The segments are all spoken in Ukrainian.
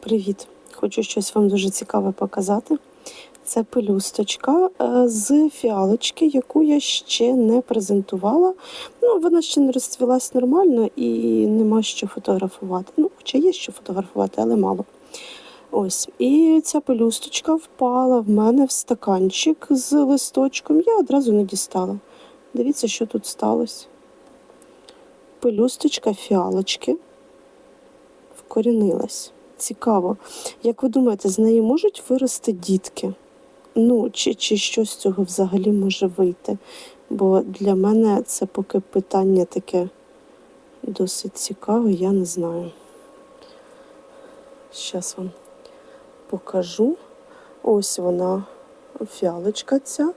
Привіт! Хочу щось вам дуже цікаве показати. Це пелюсточка е, з фіалочки, яку я ще не презентувала. Ну, вона ще не розцвілась нормально і нема що фотографувати. Ну, хоча є що фотографувати, але мало. Ось, і ця пелюсточка впала в мене в стаканчик з листочком. Я одразу не дістала. Дивіться, що тут сталося. Пелюсточка фіалочки вкорінилась. Цікаво. Як ви думаєте, з неї можуть вирости дітки? Ну, чи, чи щось з цього взагалі може вийти? Бо для мене це поки питання таке досить цікаве, я не знаю. Зараз вам покажу. Ось вона, фіалочка ця.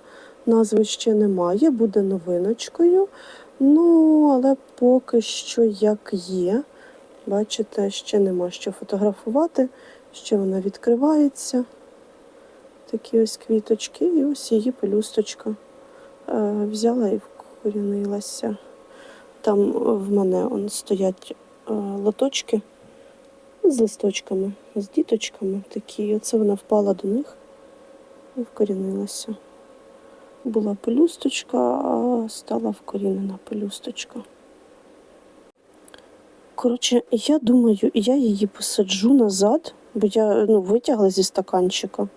Назви ще немає, буде новиночкою. Ну, але поки що як є. Бачите, ще нема що фотографувати, ще вона відкривається. Такі ось квіточки, і ось її пелюсточка. Е, взяла і вкорінилася. Там в мене он, стоять е, лоточки з листочками, з діточками такі. Оце вона впала до них і вкорінилася. Була пелюсточка, а стала вкорінена пелюсточка. Коротше, я думаю, я її посаджу назад, бо я ну, витягла зі стаканчика.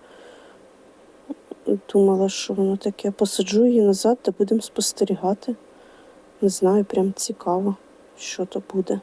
Думала, що воно таке. Посаджу її назад та будемо спостерігати. Не знаю, прям цікаво, що то буде.